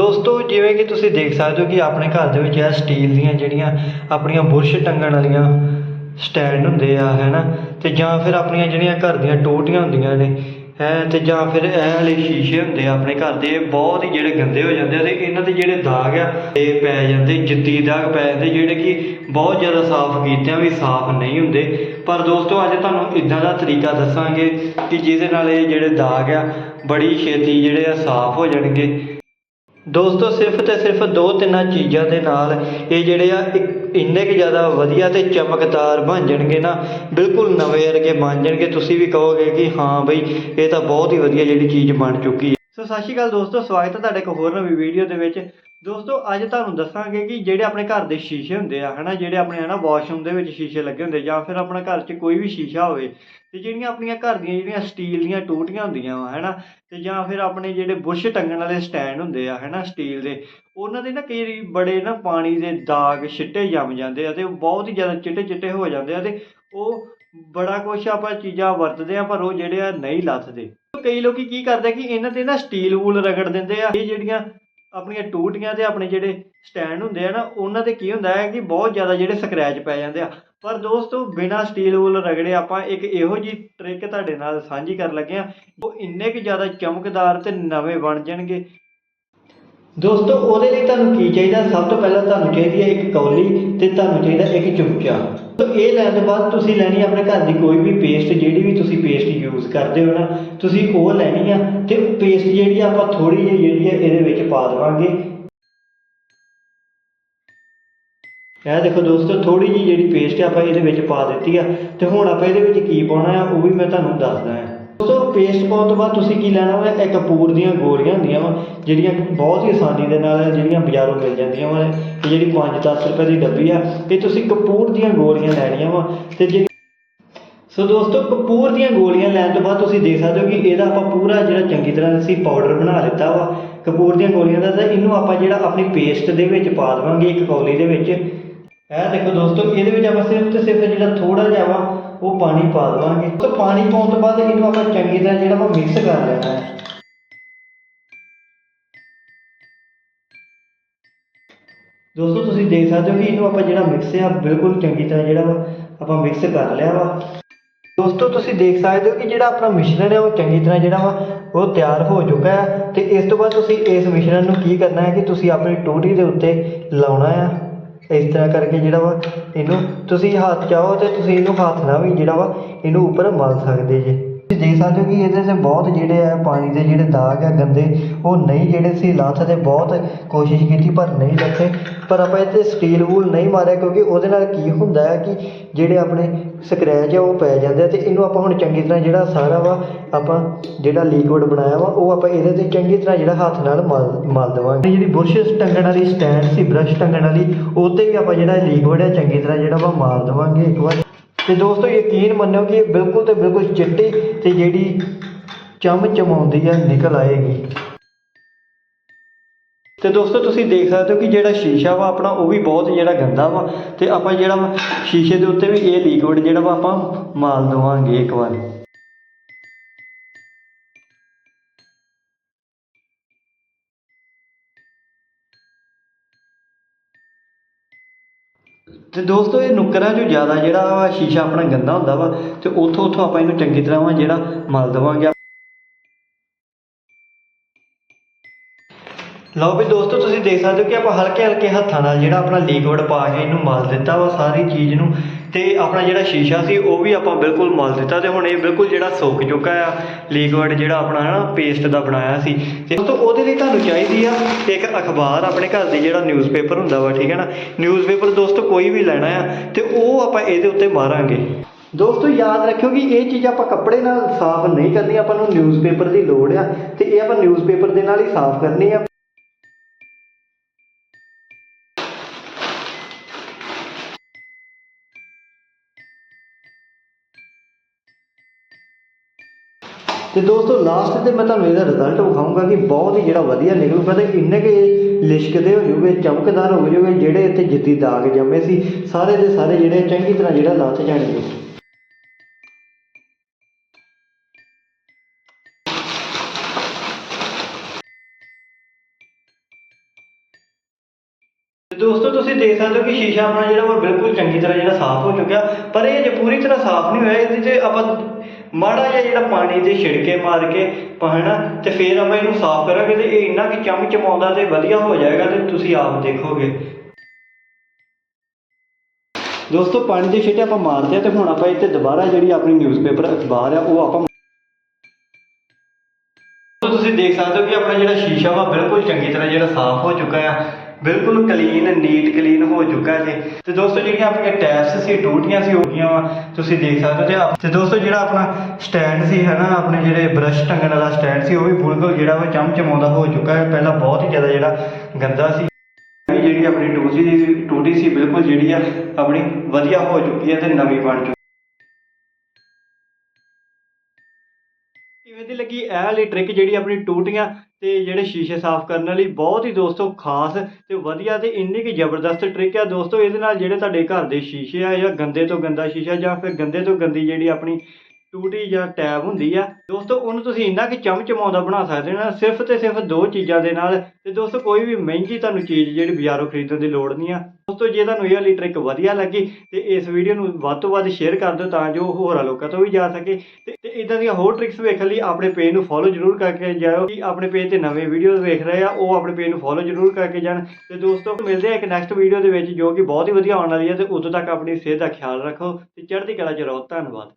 ਦੋਸਤੋ, ਜਿਵੇਂ ਕਿ ਤੁਸੀਂ ਦੇਖ ਸਕਦੇ ਹੋ ਕਿ ਆਪਣੇ ਘਰ ਦੇ ਵਿੱਚ ਇਹ ਸਟੀਲ ਦੀਆਂ ਜਿਹੜੀਆਂ ਆਪਣੀਆਂ ਬੁਰਸ਼ ਟੰਗਣ ਵਾਲੀਆਂ ਸਟੈਂਡ ਹੁੰਦੇ ਆ, ਹੈਨਾ? ਤੇ ਜਾਂ ਫਿਰ ਆਪਣੀਆਂ ਜਿਹੜੀਆਂ ਘਰ ਦੀਆਂ ਟੋਟੀਆਂ ਹੁੰਦੀਆਂ ਨੇ, ਹੈ? ਤੇ ਜਾਂ ਫਿਰ ਇਹ ਵਾਲੇ ਸ਼ੀਸ਼ੇ ਹੁੰਦੇ ਆ ਆਪਣੇ ਘਰ ਦੇ, ਇਹ ਬਹੁਤ ਹੀ ਜਿਹੜੇ ਗੰਦੇ ਹੋ ਜਾਂਦੇ ਆ ਤੇ ਇਹਨਾਂ ਦੇ ਜਿਹੜੇ ਦਾਗ ਆ, ਇਹ ਪੈ ਜਾਂਦੇ, ਜਿੱਤੀ ਦਾਗ ਪੈ ਜਾਂਦੇ, ਜਿਹੜੇ ਕਿ ਬਹੁਤ ਜ਼ਿਆਦਾ ਸਾਫ਼ ਕੀਤਿਆਂ ਵੀ ਸਾਫ਼ ਨਹੀਂ ਹੁੰਦੇ। ਪਰ ਦੋਸਤੋ, ਅੱਜ ਤੁਹਾਨੂੰ ਇਦਾਂ ਦਾ ਤਰੀਕਾ ਦੱਸਾਂਗੇ ਕਿ ਜਿਹਦੇ ਨਾਲ ਇਹ ਜਿਹੜੇ ਦਾਗ ਆ, ਬੜੀ ਛੇਤੀ ਜਿਹੜੇ ਆ ਸਾਫ਼ ਹੋ ਜਾਣਗੇ। ਦੋਸਤੋ, ਸਿਰਫ ਤੇ ਸਿਰਫ ਦੋ ਤਿੰਨਾਂ ਚੀਜ਼ਾਂ ਦੇ ਨਾਲ ਇਹ ਜਿਹੜੇ ਆ ਇੰਨੇ ਕੁ ਜ਼ਿਆਦਾ ਵਧੀਆ ਤੇ ਚਮਕਦਾਰ ਬਣ ਜਾਣਗੇ ਨਾ, ਬਿਲਕੁਲ ਨਵੇਂ ਵਰਗੇ ਬਣ ਜਾਣਗੇ। ਤੁਸੀਂ ਵੀ ਕਹੋਗੇ ਕਿ ਹਾਂ ਬਈ, ਇਹ ਤਾਂ ਬਹੁਤ ਹੀ ਵਧੀਆ ਜਿਹੜੀ ਚੀਜ਼ ਬਣ ਚੁੱਕੀ ਹੈ। ਸੋ ਸਤਿ ਸ਼੍ਰੀ ਅਕਾਲ ਦੋਸਤੋ, ਸਵਾਗਤ ਹੈ ਤੁਹਾਡੇ ਇੱਕ ਹੋਰ ਨਵੀਂ ਵੀਡੀਓ ਦੇ ਵਿੱਚ। ਦੋਸਤੋ, ਅੱਜ ਤੁਹਾਨੂੰ ਦੱਸਾਂਗੇ ਕਿ ਜਿਹੜੇ ਆਪਣੇ ਘਰ ਦੇ ਸ਼ੀਸ਼ੇ ਹੁੰਦੇ ਆ, ਹਨਾ, ਜਿਹੜੇ ਆਪਣੇ, ਹਨਾ ਵਾਸ਼ਰੂਮ ਦੇ ਵਿੱਚ ਸ਼ੀਸ਼ੇ ਲੱਗੇ ਹੁੰਦੇ ਜਾਂ ਫਿਰ ਆਪਣਾ ਘਰ 'ਚ ਕੋਈ ਵੀ ਸ਼ੀਸ਼ਾ ਹੋਵੇ ਤੇ ਜਿਹੜੀਆਂ ਆਪਣੀਆਂ ਘਰ ਦੀਆਂ ਜਿਹੜੀਆਂ ਸਟੀਲ ਦੀਆਂ ਟੂਟੀਆਂ ਹੁੰਦੀਆਂ ਵਾ, ਹੈਨਾ, ਤੇ ਜਾਂ ਫਿਰ ਆਪਣੇ ਜਿਹੜੇ ਬੁਰਸ਼ ਟੰਗਣ ਵਾਲੇ ਸਟੈਂਡ ਹੁੰਦੇ ਆ, ਹਨਾ ਸਟੀਲ ਦੇ, ਉਹਨਾਂ ਦੇ ਨਾ ਕਈ ਬੜੇ ਨਾ ਪਾਣੀ ਦੇ ਦਾਗ ਛਿੱਟੇ ਜੰਮ ਜਾਂਦੇ ਆ ਤੇ ਉਹ ਬਹੁਤ ਹੀ ਜ਼ਿਆਦਾ ਚਿੱਟੇ ਚਿੱਟੇ ਹੋ ਜਾਂਦੇ ਆ ਤੇ ਉਹ ਬੜਾ ਕੁਛ ਆਪਾਂ ਚੀਜ਼ਾਂ ਵਰਤਦੇ ਆ ਪਰ ਉਹ ਜਿਹੜੇ ਆ ਨਹੀਂ ਲੱਥਦੇ। ਕਈ ਲੋਕੀ ਕੀ ਕਰਦੇ ਕਿ ਇਹਨਾਂ ਤੇ ਨਾ ਸਟੀਲ ਵੂਲ ਰਗੜ ਦਿੰਦੇ ਆ, ਇਹ ਜਿਹੜੀਆਂ ਆਪਣੀਆਂ ਟੂਟੀਆਂ ਤੇ ਆਪਣੇ ਜਿਹੜੇ ਸਟੈਂਡ ਹੁੰਦੇ ਆ ਨਾ, ਉਹਨਾਂ ਤੇ ਕੀ ਹੁੰਦਾ ਹੈ ਕਿ ਬਹੁਤ ਜ਼ਿਆਦਾ ਜਿਹੜੇ ਸਕ੍ਰੈਚ ਪੈ ਜਾਂਦੇ ਆ। ਪਰ ਦੋਸਤੋ, ਬਿਨਾ ਸਟੀਲ ਵੂਲ ਰਗੜੇ ਆਪਾਂ ਇੱਕ ਇਹੋ ਜੀ ਟ੍ਰਿਕ ਤੁਹਾਡੇ ਨਾਲ ਸਾਂਝੀ ਕਰਨ ਲੱਗੇ ਆ। ਉਹ ਇੰਨੇ ਕੁ ਜ਼ਿਆਦਾ ਚਮਕਦਾਰ ਤੇ ਨਵੇਂ ਬਣ ਜਾਣਗੇ। ਦੋਸਤੋ, ਉਹਦੇ ਲਈ ਤੁਹਾਨੂੰ ਕੀ ਚਾਹੀਦਾ? ਸਭ ਤੋਂ ਪਹਿਲਾਂ ਤੁਹਾਨੂੰ ਚਾਹੀਦੀ ਹੈ ਇੱਕ ਕੌਲੀ ਤੇ ਤੁਹਾਨੂੰ ਚਾਹੀਦਾ ਇੱਕ ਚਮਚਾ। ਤੋ ਇਹ ਲੈਣ ਤੋਂ ਬਾਅਦ ਤੁਸੀਂ ਲੈਣੀ ਆਪਣੇ ਘਰ ਦੀ ਕੋਈ ਵੀ ਪੇਸਟ ਜਿਹੜੀ ਵੀ ਤੁਸੀਂ ਪੇਸਟ ਯੂਜ਼ ਕਰਦੇ ਹੋ ਨਾ, ਤੁਸੀਂ ਉਹ ਲੈਣੀ ਆ ਤੇ ਪੇਸਟ ਜਿਹੜੀ ਆ ਆਪਾਂ ਥੋੜੀ ਜਿਹੀ ਜਿਹੜੀ ਹੈ ਇਹਦੇ ਵਿੱਚ ਪਾ ਦੇਵਾਂਗੇ। ਇਹ ਦੇਖੋ ਦੋਸਤੋ ਥੋੜੀ ਜਿਹੀ ਜਿਹੜੀ ਪੇਸਟ ਆਪਾਂ ਇਹਦੇ ਵਿੱਚ ਪਾ ਦਿੱਤੀ ਆ ਤੇ ਹੁਣ ਆਪਾਂ ਇਹਦੇ ਵਿੱਚ ਕੀ ਪਾਉਣਾ ਆ, ਉਹ ਵੀ ਮੈਂ ਤੁਹਾਨੂੰ ਦੱਸਦਾ ਹਾਂ ਦੋਸਤੋ ਪੇਸਟ ਪਾਉਣ ਤੋਂ ਬਾਅਦ ਤੁਸੀਂ ਕੀ ਲੈਣਾ ਵਾ? ਇੱਕ ਕਪੂਰ ਦੀਆਂ ਗੋਲੀਆਂ ਹੁੰਦੀਆਂ ਵਾ, ਜਿਹੜੀਆਂ ਬਹੁਤ ਹੀ ਆਸਾਨੀ ਦੇ ਨਾਲ ਜਿਹੜੀਆਂ ਬਾਜ਼ਾਰੋਂ ਮਿਲ ਜਾਂਦੀਆਂ ਵਾ, ਤੇ ਜਿਹੜੀ 5-10 ਰੁਪਏ ਦੀ ਡੱਬੀ ਆ ਇਹ ਤੁਸੀਂ ਕਪੂਰ ਦੀਆਂ ਗੋਲੀਆਂ ਲੈਣੀਆਂ ਵਾ, ਤੇ ਜਿਹੜੀ ਸੋ ਦੋਸਤੋ, ਕਪੂਰ ਦੀਆਂ ਗੋਲੀਆਂ ਲੈਣ ਤੋਂ ਬਾਅਦ ਤੁਸੀਂ ਦੇਖ ਸਕਦੇ ਹੋ ਕਿ ਇਹਦਾ ਆਪਾਂ ਪੂਰਾ ਜਿਹੜਾ ਚੰਗੀ ਤਰ੍ਹਾਂ ਅਸੀਂ ਪਾਊਡਰ ਬਣਾ ਲਿੱਤਾ ਵਾ। ਕਪੂਰ ਦੀਆਂ ਗੋਲੀਆਂ ਦਾ ਤਾਂ ਇਹਨੂੰ ਆਪਾਂ ਜਿਹੜਾ ਆਪਣੀ ਪੇਸਟ ਦੇ ਵਿੱਚ ਪਾ ਦੇਵਾਂਗੇ ਇੱਕ ਕੌਲੀ ਦੇ ਵਿੱਚ। ਇਹ ਦੇਖੋ ਦੋਸਤੋ, ਇਹਦੇ ਵਿੱਚ ਆਪਾਂ ਸਿਰਫ ਤੇ ਸਿਰਫ ਜਿਹੜਾ ਥੋੜਾ ਜਿਹਾ ਵਾ ਉਹ ਪਾਣੀ ਪਾ ਦੇਵਾਂਗੇ। ਸੋ ਪਾਣੀ ਪਾਉਣ ਤੋਂ ਬਾਅਦ ਇਹਨੂੰ ਆਪਾਂ ਚੰਗੀ ਤਰ੍ਹਾਂ ਜਿਹੜਾ ਵਾ ਮਿਕਸ ਕਰ ਲੈਣਾ ਹੈ। ਦੋਸਤੋ, ਤੁਸੀਂ ਦੇਖ ਸਕਦੇ ਹੋ ਕਿ ਇਹਨੂੰ ਆਪਾਂ ਜਿਹੜਾ ਮਿਕਸ ਆ, ਬਿਲਕੁਲ ਚੰਗੀ ਤਰ੍ਹਾਂ ਜਿਹੜਾ ਵਾ ਆਪਾਂ ਮਿਕਸ ਕਰ ਲਿਆ ਵਾ। ਦੋਸਤੋ, ਤੁਸੀਂ ਦੇਖ ਸਕਦੇ ਹੋ ਕਿ ਜਿਹੜਾ ਆਪਣਾ ਮਿਸ਼ਰਣ ਹੈ, ਉਹ ਚੰਗੀ ਤਰ੍ਹਾਂ ਜਿਹੜਾ ਵਾ ਉਹ ਤਿਆਰ ਹੋ ਚੁੱਕਾ ਹੈ। ਤੇ ਇਸ ਤੋਂ ਬਾਅਦ ਤੁਸੀਂ ਇਸ ਮਿਸ਼ਰਣ ਨੂੰ ਕੀ ਕਰਨਾ ਹੈ ਕਿ ਤੁਸੀਂ ਆਪਣੀ ਟੂਟੀ ਦੇ ਉੱਤੇ ਲਾਉਣਾ ਆ ਇਸ ਤਰ੍ਹਾਂ ਕਰਕੇ ਜਿਹੜਾ ਵਾ ਇਹਨੂੰ ਤੁਸੀਂ ਹੱਥ ਚਾਹੋ ਤੇ ਤੁਸੀਂ ਇਹਨੂੰ ਹੱਥ ਨਾਲ ਵੀ ਜਿਹੜਾ ਵਾ ਇਹਨੂੰ ਉੱਪਰ ਮਲ ਸਕਦੇ ਜੇ। ਤੁਸੀਂ ਦੇਖ ਸਕਦੇ ਹੋ ਕਿ ਇਹਦੇ ਤੇ ਬਹੁਤ ਜਿਹੜੇ ਆ ਪਾਣੀ ਦੇ ਜਿਹੜੇ ਦਾਗ ਆ ਗੰਦੇ, ਉਹ ਨਹੀਂ ਜਿਹੜੇ ਸੀ ਲੱਥ ਤੇ ਬਹੁਤ ਕੋਸ਼ਿਸ਼ ਕੀਤੀ ਪਰ ਨਹੀਂ ਲੱਥੇ। ਪਰ ਆਪਾਂ ਇੱਥੇ ਸਟੀਲ ਵੂਲ ਨਹੀਂ ਮਾਰਿਆ ਕਿਉਂਕਿ ਉਹਦੇ ਨਾਲ ਕੀ ਹੁੰਦਾ ਹੈ ਕਿ ਜਿਹੜੇ ਆਪਣੇ ਸਕਰੈਚ ਆ ਉਹ ਪੈ ਜਾਂਦੇ ਆ ਅਤੇ ਇਹਨੂੰ ਆਪਾਂ ਹੁਣ ਚੰਗੀ ਤਰ੍ਹਾਂ ਜਿਹੜਾ ਸਾਰਾ ਵਾ ਆਪਾਂ ਜਿਹੜਾ ਲਿਕੁਇਡ ਬਣਾਇਆ ਵਾ, ਉਹ ਆਪਾਂ ਇਹਦੇ ਤੇ ਚੰਗੀ ਤਰ੍ਹਾਂ ਜਿਹੜਾ ਹੱਥ ਨਾਲ ਮਲ ਮਲ ਦੇਵਾਂਗੇ। ਜਿਹੜੀ ਬੁਰਸ਼ ਟੰਗਣ ਵਾਲੀ ਸਟੈਂਡ ਸੀ ਬ੍ਰਸ਼ ਟੰਗਣ ਵਾਲੀ ਉਹ 'ਤੇ ਵੀ ਆਪਾਂ ਜਿਹੜਾ ਲਿਕੁਇਡ ਆ ਚੰਗੀ ਤਰ੍ਹਾਂ ਜਿਹੜਾ ਵਾ ਮਾਰ ਦੇਵਾਂਗੇ ਇੱਕ ਵਾਰ। ਤੇ ਦੋਸਤੋ ਯਕੀਨ ਮੰਨਿਓ ਕਿ ਇਹ ਬਿਲਕੁਲ ਤੇ ਬਿਲਕੁਲ ਚਿੱਟੀ ਤੇ ਜਿਹੜੀ ਚਮ ਚਮਾਉਂਦੀ ਆ, ਨਿਕਲ ਆਏਗੀ। ਤੇ ਦੋਸਤੋ ਤੁਸੀਂ ਦੇਖ ਸਕਦੇ ਹੋ ਕਿ ਜਿਹੜਾ ਸ਼ੀਸ਼ਾ ਵਾ ਆਪਣਾ, ਉਹ ਵੀ ਬਹੁਤ ਜਿਹੜਾ ਗੰਦਾ ਵਾ। ਤੇ ਆਪਾਂ ਜਿਹੜਾ ਵਾ ਸ਼ੀਸ਼ੇ ਦੇ ਉੱਤੇ ਵੀ ਇਹ ਲਿਕੁਇਡ ਜਿਹੜਾ ਵਾ, ਆਪਾਂ ਮਾਲ ਦਵਾਂਗੇ ਇੱਕ ਵਾਰ। ਤੇ ਦੋਸਤੋ, ਇਹ ਨੁੱਕਰਾਂ 'ਚੋਂ ਜ਼ਿਆਦਾ ਜਿਹੜਾ ਵਾ ਸ਼ੀਸ਼ਾ ਆਪਣਾ ਗੰਦਾ ਹੁੰਦਾ ਵਾ, ਤੇ ਉੱਥੋਂ ਉੱਥੋਂ ਆਪਾਂ ਇਹਨੂੰ ਚੰਗੀ ਤਰ੍ਹਾਂ ਵਾ ਜਿਹੜਾ ਮਲ ਦੇਵਾਂਗੇ। ਲਓ ਵੀ ਦੋਸਤੋ, ਤੁਸੀਂ ਦੇਖ ਸਕਦੇ ਹੋ ਕਿ ਆਪਾਂ ਹਲਕੇ ਹਲਕੇ ਹੱਥਾਂ ਨਾਲ ਜਿਹੜਾ ਆਪਣਾ ਲਿਕਵਿਡ ਪਾ ਕੇ ਇਹਨੂੰ ਮਲ ਦਿੱਤਾ ਵਾ, ਸਾਰੀ ਚੀਜ਼ ਨੂੰ। ਤੇ ਆਪਣਾ ਜਿਹੜਾ ਸ਼ੀਸ਼ਾ ਸੀ, ਉਹ ਵੀ ਆਪਾਂ ਬਿਲਕੁਲ ਮਲ ਦਿੱਤਾ ਤੇ ਹੁਣ ਇਹ ਬਿਲਕੁਲ ਜਿਹੜਾ ਸੁੱਕ ਚੁੱਕਾ ਆ, ਲਿਕਵਿਡ ਜਿਹੜਾ ਆਪਣਾ ਹੈ ਨਾ ਪੇਸਟ ਦਾ ਬਣਾਇਆ ਸੀ। ਤੇ ਦੋਸਤੋ, ਉਹਦੇ ਲਈ ਤੁਹਾਨੂੰ ਚਾਹੀਦੀ ਆ ਇੱਕ ਅਖਬਾਰ ਆਪਣੇ ਘਰ ਦੀ ਜਿਹੜਾ ਨਿਊਜ਼ਪੇਪਰ ਹੁੰਦਾ ਵਾ, ਠੀਕ ਹੈ ਨਾ? ਨਿਊਜ਼ਪੇਪਰ ਦੋਸਤੋ, ਕੋਈ ਵੀ ਲੈਣਾ ਆ, ਤੇ ਉਹ ਆਪਾਂ ਇਹਦੇ ਉੱਤੇ ਮਾਰਾਂਗੇ। ਦੋਸਤੋ, ਯਾਦ ਰੱਖਿਓ ਕਿ ਇਹ ਚੀਜ਼ ਆਪਾਂ ਕੱਪੜੇ ਨਾਲ ਸਾਫ਼ ਨਹੀਂ ਕਰਨੀ, ਆਪਾਂ ਨੂੰ ਨਿਊਜ਼ਪੇਪਰ ਦੀ ਲੋੜ ਆ, ਤੇ ਇਹ ਆਪਾਂ ਨਿਊਜ਼ਪੇਪਰ ਦੇ ਨਾਲ ਹੀ ਸਾਫ਼ ਕਰਨੀ ਆ। ਤੇ ਦੋਸਤੋ ਲਾਸਟ ਤੇ ਮੈਂ ਤੁਹਾਨੂੰ ਇਹਦਾ ਰਿਜ਼ਲਟ ਵਿਖਾਊਂਗਾ ਕਿ ਬਹੁਤ ਹੀ ਜਿਹੜਾ ਵਧੀਆ ਨਿਕਲੂਗਾ ਤੇ ਇੰਨੇ ਕਿ ਲਿਸ਼ਕਦੇ ਹੋ ਜੂਗੇ, ਚਮਕਦਾਰ ਹੋ ਜੂਗੇ, ਜਿਹੜੇ ਇੱਥੇ ਜਿੱਦੀ ਦਾਗ ਜੰਮੇ ਸੀ। ਸਾਰੇ ਦੇ ਸਾਰੇ ਜਿਹੜੇ ਚੰਗੀ ਤਰ੍ਹਾਂ ਜਿਹੜਾ ਲੱਥ ਜਾਣਗੇ। ਦੋਸਤੋ, ਤੁਸੀਂ ਦੇਖ ਸਕਦੇ ਹੋ ਕਿ ਸ਼ੀਸ਼ਾ ਆਪਣਾ ਜਿਹੜਾ ਵਾ ਬਿਲਕੁਲ ਚੰਗੀ ਤਰ੍ਹਾਂ ਜਿਹੜਾ ਸਾਫ਼ ਹੋ ਚੁੱਕਿਆ। ਪਰ ਇਹ ਜੇ ਪੂਰੀ ਤਰ੍ਹਾਂ ਸਾਫ਼ ਨਹੀਂ ਹੋਇਆ, ਇਹਦੇ 'ਚ ਆਪਾਂ ਮਾੜਾ ਜਿਹਾ ਜਿਹੜਾ ਪਾਣੀ ਦੇ ਛਿੜਕੇ ਮਾਰ ਕੇ ਪਾਣਾ ਤੇ ਫਿਰ ਆਪਾਂ ਇਹਨੂੰ ਸਾਫ਼ ਕਰਾਂਗੇ ਤੇ ਇਹ ਇੰਨਾ ਕਿ ਚਮ ਚਮਾਉਂਦਾ ਤੇ ਵਧੀਆ ਹੋ ਜਾਏਗਾ ਤੇ ਤੁਸੀਂ ਆਪ ਦੇਖੋਗੇ। ਦੋਸਤੋ, ਪਾਣੀ ਦੇ ਛਿੱਟੇ ਆਪਾਂ ਮਾਰਦੇ ਆ ਤੇ ਹੁਣ ਆਪਾਂ ਇੱਥੇ ਦੁਬਾਰਾ ਜਿਹੜੀ ਆਪਣੀ ਨਿਊਜ਼ਪੇਪਰ ਅਖਬਾਰ ਆ, ਉਹ ਆਪਾਂ ਤੁਸੀਂ ਦੇਖ ਸਕਦੇ ਹੋ ਕਿ ਆਪਣਾ ਜਿਹੜਾ ਸ਼ੀਸ਼ਾ ਵਾ ਬਿਲਕੁਲ ਚੰਗੀ ਤਰ੍ਹਾਂ ਜਿਹੜਾ ਸਾਫ਼ ਹੋ ਚੁੱਕਾ ਆ। ਬਿਲਕੁਲ ਕਲੀਨ ਨੀਟ ਕਲੀਨ ਹੋ ਚੁੱਕਾ ਜੀ। ਤੇ ਦੋਸਤੋ, ਜਿਹੜੀਆਂ ਆਪਣੀਆਂ ਟੈਪਸ ਸੀ ਟੂਟੀਆਂ ਸੀ ਹੋ ਗਈਆਂ ਵਾ। ਤੁਸੀਂ ਦੇਖ ਸਕਦੇ ਹੋ ਤੇ ਆਪ- ਤੇ ਦੋਸਤੋ, ਜਿਹੜਾ ਆਪਣਾ ਸਟੈਂਡ ਸੀ, ਹੈ ਆਪਣੇ ਜਿਹੜੇ ਬ੍ਰਸ਼ ਟੰਗਣ ਵਾਲਾ ਸਟੈਂਡ ਸੀ, ਉਹ ਵੀ ਬਿਲਕੁਲ ਜਿਹੜਾ ਵਾ ਚਮਚਮਾਉਂਦਾ ਹੋ ਚੁੱਕਾ ਹੈ। ਪਹਿਲਾਂ ਬਹੁਤ ਹੀ ਜ਼ਿਆਦਾ ਜਿਹੜਾ ਗੰਦਾ ਸੀ। ਇਹ ਜਿਹੜੀ ਆਪਣੀ ਟੂਸੀ ਦੀ ਟੂਟੀ ਸੀ, ਬਿਲਕੁਲ ਜਿਹੜੀ ਆ ਆਪਣੀ ਵਧੀਆ ਹੋ ਚੁੱਕੀ ਹੈ ਤੇ ਨਵੀਂ ਬਣ ਚੁੱਕੀ ਕਿਵੇਂ ਦੀ ਲੱਗੀ? ਇਹ ਵਾਲੀ ਟ੍ਰਿਕ ਜਿਹੜੀ ਆਪਣੀ ਟੂਟੀਆਂ ਤੇ ਜਿਹੜੇ ਸ਼ੀਸ਼ੇ ਸਾਫ਼ ਕਰਨ ਵਾਲੀ ਬਹੁਤ ਹੀ ਦੋਸਤੋ ਖਾਸ ਤੇ ਵਧੀਆ ਤੇ ਇੰਨੀ ਕਿ ਜ਼ਬਰਦਸਤ ਟ੍ਰਿਕ ਹੈ ਦੋਸਤੋ, ਇਹਦੇ ਨਾਲ ਜਿਹੜੇ ਤੁਹਾਡੇ ਘਰ ਦੇ ਸ਼ੀਸ਼ੇ ਆ ਜਾਂ ਗੰਦੇ ਤੋਂ ਗੰਦਾ ਸ਼ੀਸ਼ਾ ਜਾਂ ਫਿਰ ਗੰਦੇ ਤੋਂ ਗੰਦੀ ਜਿਹੜੀ ਆਪਣੀ ਟੂਟੀ ਜਾਂ ਟੈਬ ਹੁੰਦੀ ਆ, ਦੋਸਤੋ ਉਹਨੂੰ ਤੁਸੀਂ ਇੰਨਾ ਕਿ ਚਮਚਮਾਉਂਦਾ ਬਣਾ ਸਕਦੇ ਹੋ ਨਾ, ਸਿਰਫ ਤੇ ਸਿਰਫ ਦੋ ਚੀਜ਼ਾਂ ਦੇ ਨਾਲ ਤੇ ਦੋਸਤੋ ਕੋਈ ਵੀ ਮਹਿੰਗੀ ਤੁਹਾਨੂੰ ਚੀਜ਼ ਜਿਹੜੀ ਬਾਜ਼ਾਰੋਂ ਖਰੀਦਣ ਦੀ ਲੋੜ ਨਹੀਂ ਆ। ਦੋਸਤੋ, ਜੇ ਤੁਹਾਨੂੰ ਇਹ ਵਾਲੀ ਟ੍ਰਿਕ ਵਧੀਆ ਲੱਗੀ ਤੇ ਇਸ ਵੀਡੀਓ ਨੂੰ ਵੱਧ ਤੋਂ ਵੱਧ ਸ਼ੇਅਰ ਕਰ ਦਿਓ ਤਾਂ ਜੋ ਹੋਰਾਂ ਲੋਕਾਂ ਤੋਂ ਵੀ ਜਾ ਸਕੇ। ਤੇ ਤੇ ਇਦਾਂ ਦੀਆਂ ਹੋਰ ਟ੍ਰਿਕਸ ਵੇਖਣ ਲਈ ਆਪਣੇ ਪੇਜ ਨੂੰ ਫੋਲੋ ਜ਼ਰੂਰ ਕਰਕੇ ਜਾਇਓ ਕਿ ਆਪਣੇ ਪੇਜ ਤੇ ਨਵੇਂ ਵੀਡੀਓਜ਼ ਵੇਖ ਰਹੇ ਆ, ਉਹ ਆਪਣੇ ਪੇਜ ਨੂੰ ਫੋਲੋ ਜ਼ਰੂਰ ਕਰਕੇ ਜਾਣ। ਤੇ ਦੋਸਤੋ, ਮਿਲਦੇ ਆ ਇੱਕ ਨੈਕਸਟ ਵੀਡੀਓ ਦੇ ਵਿੱਚ ਜੋ ਕਿ ਬਹੁਤ ਹੀ ਵਧੀਆ ਆਉਣ ਵਾਲੀ ਹੈ ਤੇ ਉਦੋਂ ਤੱਕ ਆਪਣੀ ਸਿਹਤ ਦਾ ਖਿਆਲ ਰੱਖੋ ਤੇ ਚੜ੍ਹਦੀ ਕਲਾ ਚ ਰਹੋ। ਧੰਨਵਾਦ।